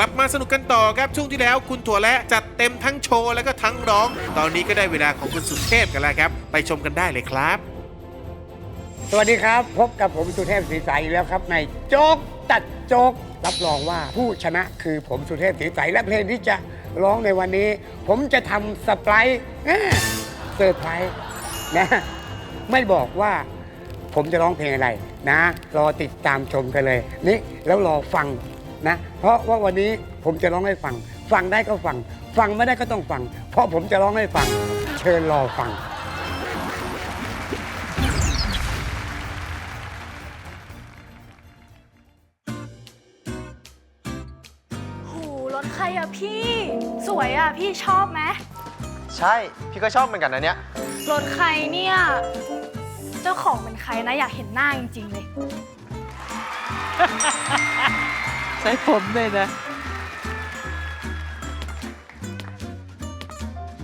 กลับมาสนุกกันต่อครับช่วงที่แล้วคุณถั่วและจัดเต็มทั้งโชว์แล้วก็ทั้งร้อง ตอนนี้ก็ได้เวลาของคุณสุเทพกันแล้วครับ ไปชมกันได้เลยครับ สวัสดีครับ พบกับผมสุเทพศรีใสอีกแล้วครับ ในโจ๊กตัดโจ๊กรับรองว่าผู้ชนะคือผมสุเทพศรีใสและเพลงที่จะร้องในวันนี้ ผมจะทำสไปร์เซอร์ไพรส์นะไม่บอกว่าผมจะร้องเพลงอะไรนะ รอติดตามชมกันเลย นี่แล้วรอฟัง นะ เพราะว่าวันนี้ผมจะร้องให้ฟัง ฟังได้ก็ฟัง ฟังไม่ได้ก็ต้องฟัง เพราะผมจะร้องให้ฟัง เชิญรอฟัง หูรถใครอะพี่ สวยอะพี่ชอบไหมใช่ พี่ก็ชอบเหมือนกันนะเนี่ย รถใครเนี่ย เจ้าของเป็นใครนะอยากเห็นหน้าจริง ๆ เลย ใช้ผมเลยนะ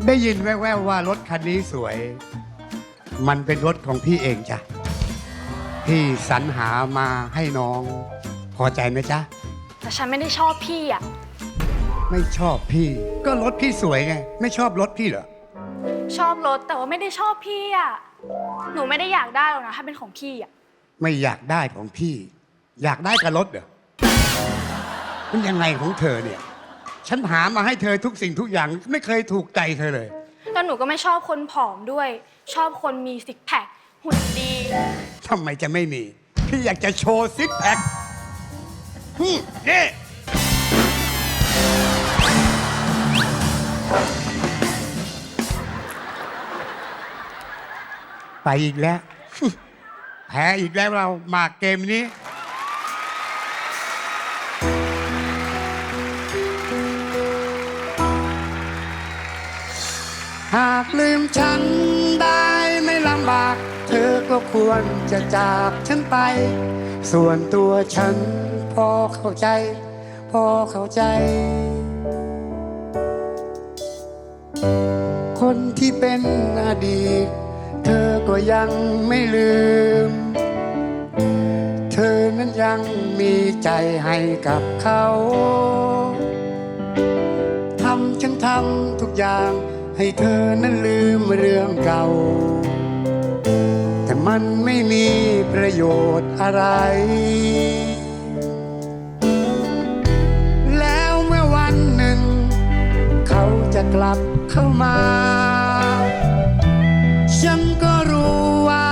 ได้ยินแว่วๆว่ารถคันนี้สวย มันเป็นรถของพี่เองจ้ะ พี่สรรหามาให้น้อง พอใจไหมจ๊ะ แต่ฉันไม่ได้ชอบพี่อะไม่ชอบพี่ ก็รถพี่สวยไง ไม่ชอบรถพี่เหรอ ชอบรถแต่ว่าไม่ได้ชอบพี่อะหนูไม่ได้อยากได้หรอกนะถ้าเป็นของพี่อะไม่อยากได้ของพี่ อยากได้กับรถเหรอ มันยังไงของเธอเนี่ย ฉันหามาให้เธอทุกสิ่งทุกอย่างไม่เคยถูกใจเธอเลย แล้วหนูก็ไม่ชอบคนผอมด้วย ชอบคนมีซิกแพคหุ่นดี ทำไมจะไม่มี พี่อยากจะโชว์ซิกแพคฮึ่มนี่ ไปอีกแล้ว แพ้อีกแล้วเรามาเกมนี้ หากลืมฉันได้ไม่ลำบาก เธอก็ควรจะจากฉันไป ส่วนตัวฉันพอเข้าใจ พอเข้าใจ คนที่เป็นอดีต เธอก็ยังไม่ลืม เธอนั้นยังมีใจให้กับเขา ทำฉันทำทุกอย่าง ให้เธอนั้นลืมเรื่องเก่า แต่มันไม่มีประโยชน์อะไร แล้วเมื่อวันหนึ่ง เขาจะกลับเข้ามา ฉันก็รู้ว่า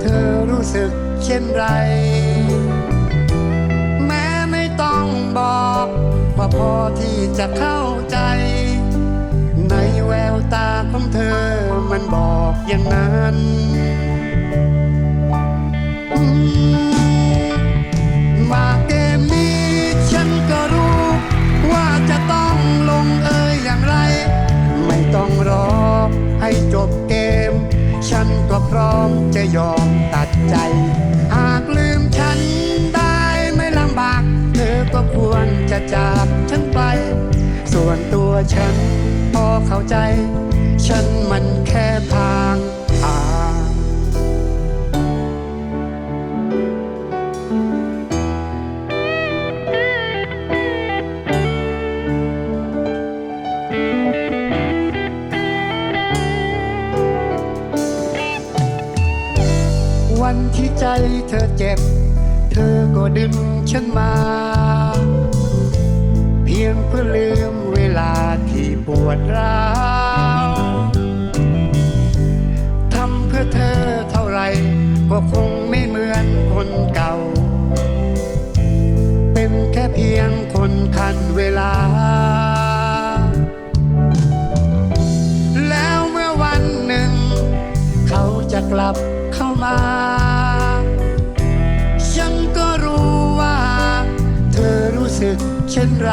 เธอรู้สึกเช่นไร แม้ไม่ต้องบอกว่าพอที่จะเข้าใจ ววตาของเธอมันบอกอย่างนั้นมาเกมนี้ฉันก็รู้ ว่าจะต้องลงเอยอย่างไร ไม่ต้องรอให้จบเกม ฉันก็พร้อมจะยอมตัดใจ หากลืมฉันได้ไม่ลำบาก เธอก็ควรจะจากฉันไปส่วน ตัวฉัน พอเข้าใจ ฉันมันแค่ทางผ่านวันที่ใจเธอเจ็บ เธอก็ดึงฉันมา เพียงเพื่อลืมเวลาที่ปวดร้าวทำเพื่อเธอเท่าไรก็คงไม่เหมือนคนเก่า เป็นแค่เพียงคนคันเวลา แล้วเมื่อวันหนึ่ง เขาจะกลับเข้ามาฉันก็รู้ว่า เธอรู้สึกเช่นไร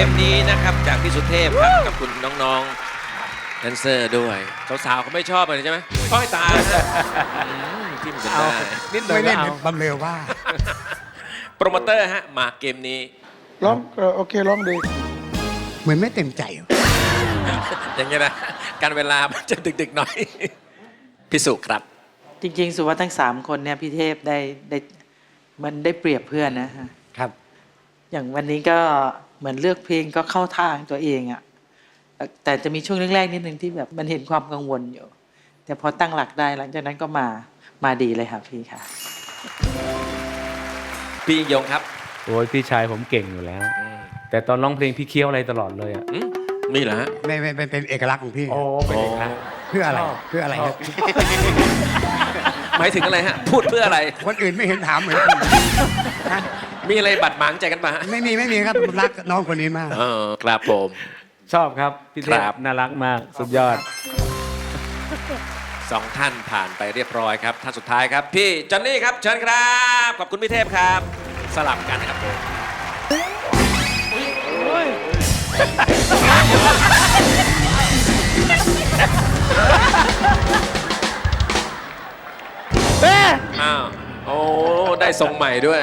มาเกมนี้นะครับจากพี่สุเทพครับกับคุณน้องๆแดนเซอร์ด้วยสาวๆเขาไม่ชอบเลยใช่ไหมอ้อยตายฮะอืมที่มันจะได้นิดหน่อไม่ยก็เล่นเอาบำเรอว่า โปรโมเตอร์ฮะมาเกมนี้ร้องเออโอเคร้องดีเหมือนไม่เต็มใจอย่างเงี้ยนะการเวลามันจะดึกๆหน่อยพี่สุครับ จริง ๆ สุว่าทั้งสามคนเนี่ยพี่เทพได้ได้มันได้เปรียบเพื่อนนะฮะครับ อย่างวันนี้ก็ เหมือนเลือกเพลงก็เข้าทางตัวเองอะแต่แต่จะมีช่วงแรกๆนิดนึงที่แบบมันเห็นความกังวลอยู่ แต่พอตั้งหลักได้หลังจากนั้นก็มามาดีเลยครับพี่ค่ะ พี่ยิ่งยงครับโอ้ยพี่ชายผมเก่งอยู่แล้วอืมแต่ตอนร้องเพลงพี่เคี้ยวอะไรตลอดเลยอะอืมมีเหรอฮะไม่ไม่เป็นเป็นเอกลักษณ์ของพี่ โอ้เป็นเอกลักษณ์ เพื่ออะไร เพื่ออะไรครับ หมายถึงอะไรฮะ พูดเพื่ออะไร คนอื่นไม่เห็นถามเหมือนกัน มีอะไรบัดหมางใจกันปะฮะไม่มีไม่มีครับผมรักน้องคนนี้มาก เออครับผม ชอบครับ พี่เทคพรับ น่ารักมาก สุดยอด สองท่านผ่านไปเรียบร้อยครับ ท่านสุดท้ายครับ พี่จอนนี่ครับ เชิญครับ ขอบคุณพี่เทพครับ สลับกันนะครับผมอ้าว โอ้ ได้ทรงใหม่ด้วย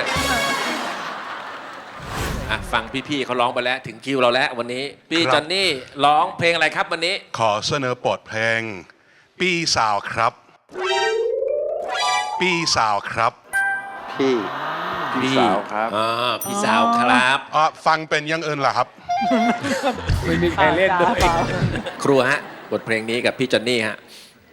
อะฟังพี่ๆเขาร้องไปแล้วถึงคิวเราแล้ววันนี้ พี่ครับ จอนนี่ร้องเพลงอะไรครับวันนี้ ขอเสนอบทเพลงปีสาวครับปีสาวครับพี่ พี่สาวครับอ่าพี่สาวครับ อะฟังเป็นอยังเอินล่ะครับ ไม่มีใครเล่นด้วย ครูฮะบทเพลงนี้กับพี่จอนนี่ฮะ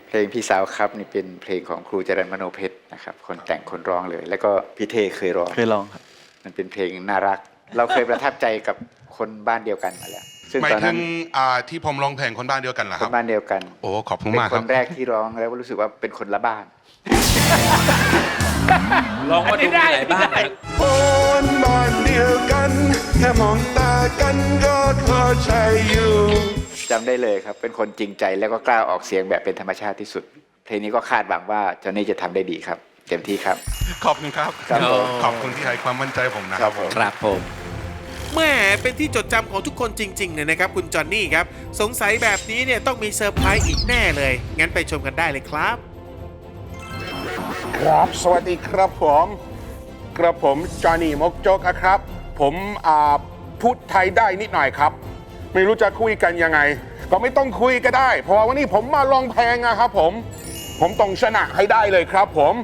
เพลงพี่สาวครับนี่เป็นเพลงของครูจรัญมโนเพชรนะครับ คนแต่งคนร้องเลย แล้วก็พี่เทเคยร้อง เคยลองครับ มันเป็นเพลงน่ารัก เราเคยประทับใจกับคนบ้านเดียวกันมาแล้ว ซึ่งหมายตอนถึนั้งนอ่าที่ผมร้องเพลงคนบ้านเดียวกันเหรอคครันบบ้านเดียวกัน โอ้ขอบคุณเป็นมากคครับนแรกที่ร้องแล้วรู้สึกว่าเป็นคนละบ้านร้องว่าดูมีหลายบ้านนะ คนบ้านเดียวกัน แค่มองตากันก็พอใจอยู่ จำได้เลยครับ เป็นคนจริงใจแล้วก็กล้าออกเสียงแบบเป็นธรรมชาติที่สุด เพลงนี้ก็คาดหวังว่าจอนนี่จะทำได้ดีครับ เต็มที่ครับ ขอบคุณครับ ครับผม ขอบคุณที่ให้ความมั่นใจผมนะครับผม ครับผม แม่เป็นที่จดจำของทุกคนจริงๆเลยนะครับคุณจอนนี่ครับ สงสัยแบบนี้เนี่ยต้องมีเซอร์ไพรส์อีกแน่เลย งั้นไปชมกันได้เลยครับ ครับ สวัสดีครับผมกระผมจอห์นนี่มกจกอะครับ ผมอ่าพูดไทยได้นิดหน่อยครับ ไม่รู้จะคุยกันยังไง ก็ไม่ต้องคุยก็ได้ เพราะว่าวันนี้ผมมาลองเพงอะครับผม ผมต้องชนะให้ได้เลยครับ ผม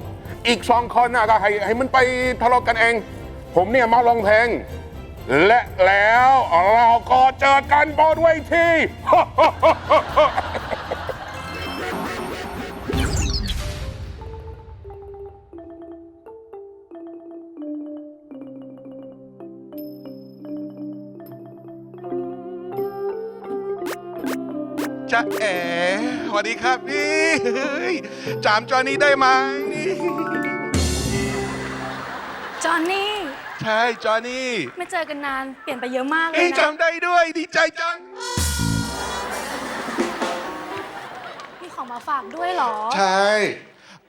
อีกสองคนนะก็ให้ให้มันไปทะเลาะกันเอง ผมเนี่ยมาลองเพง และแล้วเราก็เจอกันบนเวที จ๊ะเอ๋สวัสดีครับพี่เฮ้ยจามจอนี้ได้ไหม จอนนี่ ใช่จอนี่ไม่เจอกันนานเปลี่ยนไปเยอะมากเลเอ้ยยนะจำได้ด้วยดีใจจัง มีของมาฝากด้วยเหรอ ใช่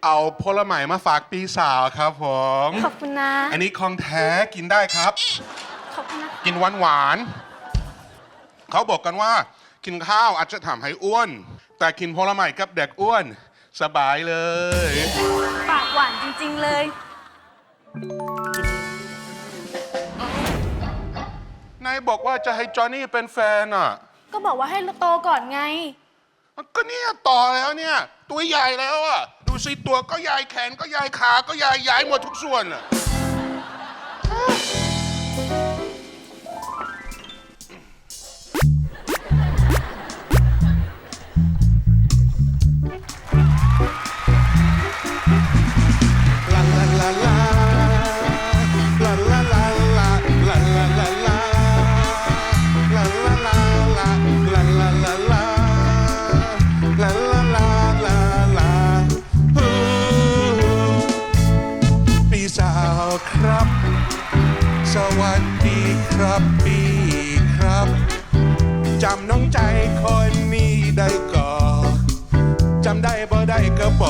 เอาผลไม้มาฝากปีสาวครับผม ขอบคุณนะ อันนี้ของแท้กินได้ครับ ขอบคุณนะกินหวานหวานๆเขาบอกกันว่า กินข้าวอาจจะทำให้อ้วน แต่กินผลไม้กับเด็กอ้วน สบายเลย ปากหวานจริง ๆ เลย นายบอกว่าจะให้จอห์นนี่เป็นแฟนอะ ก็บอกว่าให้โตก่อนไง ก็เนี่ยต่อแล้วเนี่ย ตัวใหญ่แล้วอะ ดูสิตัวก็ใหญ่แขนก็ใหญ่ขา ก็ใหญ่ใหญ่หมดทุกส่วนอะ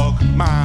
dog, my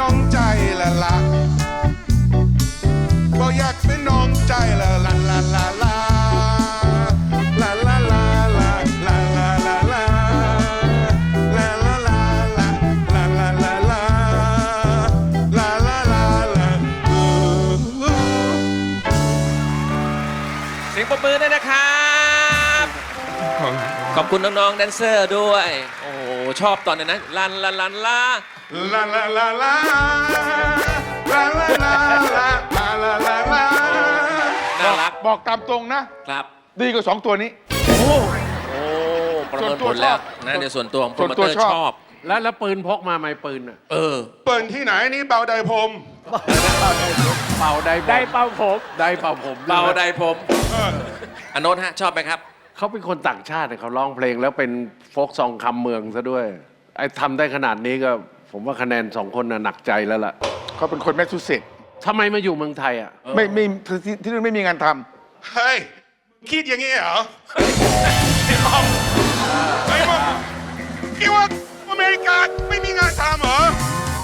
น้องใจละละ คุณน้องๆแดนเซอร์ด้วย โอ้โหชอบตอนนั้นนะลันลันลันลาลาลาลาลาลาลาลาลาลาลาลาลาลาน่ารักบอกตามตรงนะ ครับดีกว่าสองตัวนี้ โอ้ประเมินผลแล้วนะในส่วนตัวของโปรโมเตอร์ส่วนตัวชอบชอบ แล้วแล้วปืนพกมาไหมปืนอะเออเปิดที่ไหนนี่เบาไดผมเป่าได้ได้เป่าผมได้เป่าผมเบาใดผมอโนนฮะชอบไหมครับ เขาเป็นคนต่างชาติเขาร้องเพลงแล้วเป็นโฟกซองคำเมืองซะด้วยไอ้ทำได้ขนาดนี้ก็ ผมว่าคะแนนสองคนน่ะหนักใจแล้วล่ะเขาเป็นคนแมสซูเซตส์ทำไมมาอยู่เมืองไทยอะไม่ไม่ที่ที่นู่นไม่มีงานทเฮ้ยคิดอย่างนี้เหรอไอ้บอมไอ้บอมคิดว่าอเมริกาไม่มีงานทำเหรอ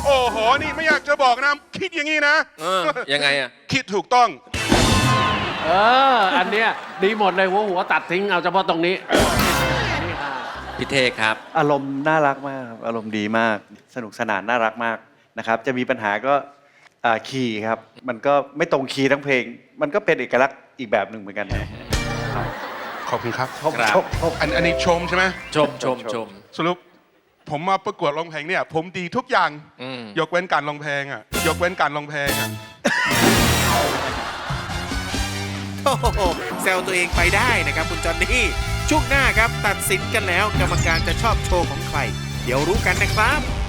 โอ้โห นี่ไม่อยากจะบอกนะ คิดอย่างนี้นะ เออยังไงอะ คิดถูกต้อง เออ อันเนี้ยดีหมดเลยหัวหัวตัดทิ้งเอาเฉพาะตรงนี้ พี่เทครับ อารมณ์น่ารักมากครับอารมณ์ดีมาก สนุกสนานน่ารักมากนะครับ จะมีปัญหาก็อ่าคีย์ครับ มันก็ไม่ตรงคีย์ทั้งเพลง มันก็เป็นเอกลักษณ์อีกแบบหนึ่งเหมือนกันนะขอบคุณครับครับอันอันนี้ชมใช่ไหมชมชมชม สรุปผมมาประกวดร้องเพลงเนี่ย ผมดีทุกอย่าง อืม ยกเว้นการร้องเพลงอะ ยกเว้นการร้องเพลงอะ โอ้โหแซวตัวเองไปได้นะครับคุณจอนนี่ช่วงหน้าครับตัดสินกันแล้วกรรมการจะชอบโชว์ของใคร เดี๋ยวรู้กันนะครับ